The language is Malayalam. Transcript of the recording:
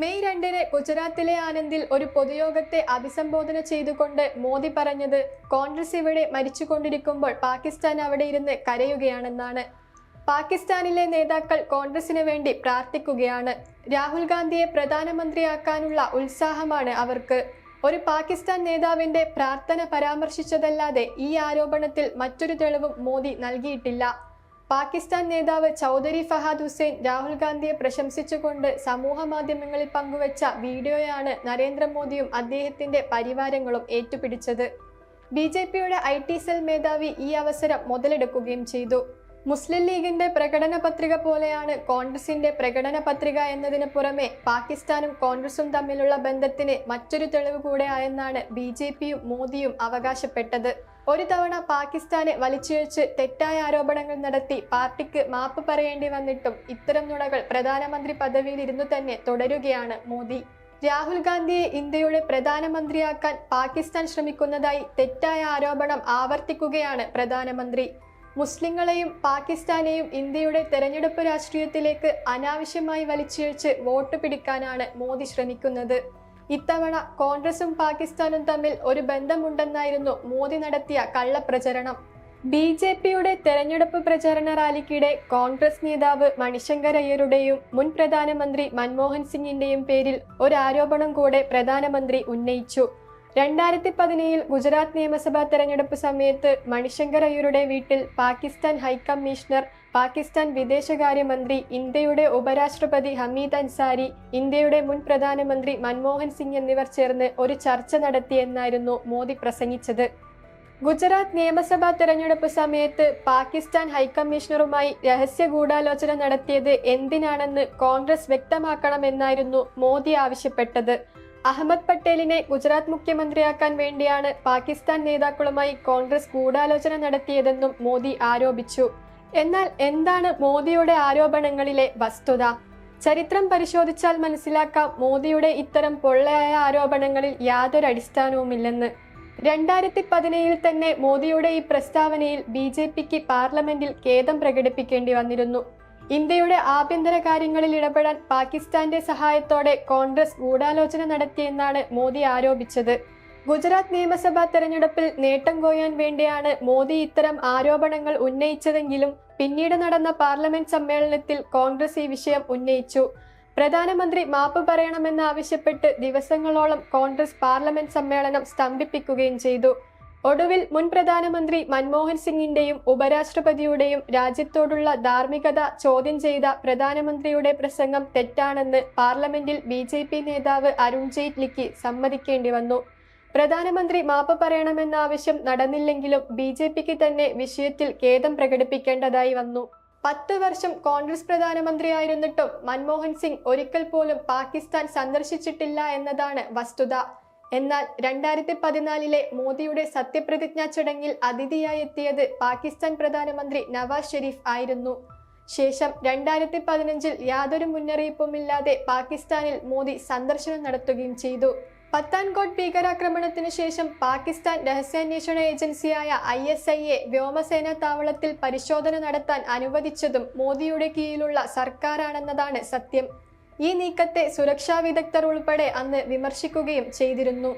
മെയ് രണ്ടിന് ഗുജറാത്തിലെ ആനന്ദിൽ ഒരു പൊതുയോഗത്തെ അഭിസംബോധന ചെയ്തുകൊണ്ട് മോദി പറഞ്ഞത് കോൺഗ്രസ് ഇവിടെ മരിച്ചുകൊണ്ടിരിക്കുമ്പോൾ പാകിസ്ഥാൻ അവിടെ ഇരുന്ന് കരയുകയാണെന്നാണ്. പാകിസ്ഥാനിലെ നേതാക്കൾ കോൺഗ്രസിന് വേണ്ടി പ്രാർത്ഥിക്കുകയാണ്. രാഹുൽ ഗാന്ധിയെ പ്രധാനമന്ത്രിയാക്കാനുള്ള ഉത്സാഹമാണ് അവർക്ക്. ഒരു പാകിസ്ഥാൻ നേതാവിന്റെ പ്രാർത്ഥന പരാമർശിച്ചതല്ലാതെ ഈ ആരോപണത്തിൽ മറ്റൊരു തെളിവും മോദി നൽകിയിട്ടില്ല. പാകിസ്ഥാൻ നേതാവ് ചൗധരി ഫഹാദ് ഹുസൈൻ രാഹുൽ ഗാന്ധിയെ പ്രശംസിച്ചുകൊണ്ട് സമൂഹ മാധ്യമങ്ങളിൽ പങ്കുവച്ച വീഡിയോയാണ് നരേന്ദ്രമോദിയും അദ്ദേഹത്തിന്റെ പരിവാരങ്ങളും ഏറ്റുപിടിച്ചത്. ബി ജെ പിയുടെ ഐ ടി സെൽ മേധാവി ഈ അവസരം മുതലെടുക്കുകയും ചെയ്തു. മുസ്ലിം ലീഗിന്റെ പ്രകടന പത്രിക പോലെയാണ് കോൺഗ്രസിന്റെ പ്രകടന പത്രിക എന്നതിന് പുറമെ പാകിസ്ഥാനും കോൺഗ്രസും തമ്മിലുള്ള ബന്ധത്തിന് മറ്റൊരു തെളിവ് കൂടെ ആയെന്നാണ് ബി ജെ പിയും മോദിയും അവകാശപ്പെട്ടത്. ഒരു തവണ പാകിസ്ഥാനെ വലിച്ചിഴച്ച് തെറ്റായ ആരോപണങ്ങൾ നടത്തി പാർട്ടിക്ക് മാപ്പ് പറയേണ്ടി വന്നിട്ടും ഇത്തരം നുണകൾ പ്രധാനമന്ത്രി പദവിയിൽ ഇരുന്നു തന്നെ തുടരുകയാണ് മോദി. രാഹുൽ ഗാന്ധിയെ ഇന്ത്യയുടെ പ്രധാനമന്ത്രിയാക്കാൻ പാകിസ്ഥാൻ ശ്രമിക്കുന്നതായി തെറ്റായ ആരോപണം ആവർത്തിക്കുകയാണ് പ്രധാനമന്ത്രി. മുസ്ലിങ്ങളെയും പാകിസ്ഥാനെയും ഇന്ത്യയുടെ തെരഞ്ഞെടുപ്പ് രാഷ്ട്രീയത്തിലേക്ക് അനാവശ്യമായി വലിച്ചിഴച്ച് വോട്ട് പിടിക്കാനാണ് മോദി ശ്രമിക്കുന്നത്. ഇത്തവണ കോൺഗ്രസും പാകിസ്ഥാനും തമ്മിൽ ഒരു ബന്ധമുണ്ടെന്നായിരുന്നു മോദി നടത്തിയ കള്ളപ്രചരണം. ബി ജെ പിയുടെ തെരഞ്ഞെടുപ്പ് പ്രചാരണ റാലിക്കിടെ കോൺഗ്രസ് നേതാവ് മണിശങ്കർ അയ്യരുടെയും മുൻ പ്രധാനമന്ത്രി മൻമോഹൻ സിംഗിന്റെയും പേരിൽ ഒരു ആരോപണം കൂടെ പ്രധാനമന്ത്രി ഉന്നയിച്ചു. രണ്ടായിരത്തി പതിനേഴിൽ ഗുജറാത്ത് നിയമസഭാ തെരഞ്ഞെടുപ്പ് സമയത്ത് മണിശങ്കർ അയ്യരുടെ വീട്ടിൽ പാകിസ്ഥാൻ ഹൈക്കമ്മീഷണർ പാകിസ്ഥാൻ വിദേശകാര്യമന്ത്രി ഇന്ത്യയുടെ ഉപരാഷ്ട്രപതി ഹമീദ് അൻസാരി ഇന്ത്യയുടെ മുൻ പ്രധാനമന്ത്രി മൻമോഹൻ സിംഗ് എന്നിവർ ചേർന്ന് ഒരു ചർച്ച നടത്തിയെന്നായിരുന്നു മോദി പ്രസംഗിച്ചത്. ഗുജറാത്ത് നിയമസഭാ തെരഞ്ഞെടുപ്പ് സമയത്ത് പാകിസ്ഥാൻ ഹൈക്കമ്മീഷണറുമായി രഹസ്യ ഗൂഢാലോചന നടത്തിയത് എന്തിനാണെന്ന് കോൺഗ്രസ് വ്യക്തമാക്കണമെന്നായിരുന്നു മോദി ആവശ്യപ്പെട്ടത്. അഹമ്മദ് പട്ടേലിനെ ഗുജറാത്ത് മുഖ്യമന്ത്രിയാക്കാൻ വേണ്ടിയാണ് പാകിസ്ഥാൻ നേതാക്കളുമായി കോൺഗ്രസ് ഗൂഢാലോചന നടത്തിയതെന്നും മോദി ആരോപിച്ചു. എന്നാൽ എന്താണ് മോദിയുടെ ആരോപണങ്ങളിലെ വസ്തുത? ചരിത്രം പരിശോധിച്ചാൽ മനസ്സിലാക്കാം മോദിയുടെ ഇത്തരം പൊള്ളയായ ആരോപണങ്ങളിൽ യാതൊരു അടിസ്ഥാനവുമില്ലെന്ന്. രണ്ടായിരത്തി പതിനേഴിൽ തന്നെ മോദിയുടെ ഈ പ്രസ്താവനയിൽ ബി ജെ പിക്ക് പാർലമെന്റിൽ ഖേദം പ്രകടിപ്പിക്കേണ്ടി വന്നിരുന്നു. ഇന്ത്യയുടെ ആഭ്യന്തര കാര്യങ്ങളിൽ ഇടപെടാൻ പാകിസ്ഥാന്റെ സഹായത്തോടെ കോൺഗ്രസ് ഗൂഢാലോചന നടത്തിയെന്നാണ് മോദി ആരോപിച്ചത്. ഗുജറാത്ത് നിയമസഭാ തെരഞ്ഞെടുപ്പിൽ നേട്ടം കൊയ്യാൻ വേണ്ടിയാണ് മോദി ഇത്തരം ആരോപണങ്ങൾ ഉന്നയിച്ചതെങ്കിലും പിന്നീട് നടന്ന പാർലമെന്റ് സമ്മേളനത്തിൽ കോൺഗ്രസ് ഈ വിഷയം ഉന്നയിച്ചു. പ്രധാനമന്ത്രി മാപ്പ് പറയണമെന്നാവശ്യപ്പെട്ട് ദിവസങ്ങളോളം കോൺഗ്രസ് പാർലമെന്റ് സമ്മേളനം സ്തംഭിപ്പിക്കുകയും ചെയ്തു. ഒടുവിൽ മുൻ പ്രധാനമന്ത്രി മൻമോഹൻ സിംഗിന്റെയും ഉപരാഷ്ട്രപതിയുടെയും രാജ്യത്തോടുള്ള ധാർമ്മികത ചോദ്യം ചെയ്ത പ്രധാനമന്ത്രിയുടെ പ്രസംഗം തെറ്റാണെന്ന് പാർലമെന്റിൽ ബി ജെ പി നേതാവ് അരുൺ ജെയ്റ്റ്ലിക്ക് സമ്മതിക്കേണ്ടി വന്നു. പ്രധാനമന്ത്രി മാപ്പ് പറയണമെന്ന ആവശ്യം നടന്നില്ലെങ്കിലും ബി ജെ പിക്ക് തന്നെ വിഷയത്തിൽ ഖേദം പ്രകടിപ്പിക്കേണ്ടതായി വന്നു. പത്ത് വർഷം കോൺഗ്രസ് പ്രധാനമന്ത്രിയായിരുന്നിട്ടും മൻമോഹൻ സിംഗ് ഒരിക്കൽ പോലും പാകിസ്ഥാൻ സന്ദർശിച്ചിട്ടില്ല എന്നതാണ് വസ്തുത. എന്നാൽ രണ്ടായിരത്തി പതിനാലിലെ മോദിയുടെ സത്യപ്രതിജ്ഞാ ചടങ്ങിൽ അതിഥിയായി എത്തിയത് പാകിസ്ഥാൻ പ്രധാനമന്ത്രി നവാസ് ഷെരീഫ് ആയിരുന്നു. ശേഷം രണ്ടായിരത്തി പതിനഞ്ചിൽ യാതൊരു മുന്നറിയിപ്പുമില്ലാതെ പാകിസ്ഥാനിൽ മോദി സന്ദർശനം നടത്തുകയും ചെയ്തു. പത്താൻകോട്ട് ഭീകരാക്രമണത്തിനു ശേഷം പാകിസ്ഥാൻ രഹസ്യാന്വേഷണ ഏജൻസിയായ ഐ എസ് ഐ എ വ്യോമസേനാ താവളത്തിൽ പരിശോധന നടത്താൻ അനുവദിച്ചതും മോദിയുടെ കീഴിലുള്ള സർക്കാരാണെന്നതാണ് സത്യം. ഈ നീക്കത്തെ സുരക്ഷാ വിദഗ്ധർ ഉൾപ്പെടെ അന്ന് വിമർശിക്കുകയും ചെയ്തിരുന്നു.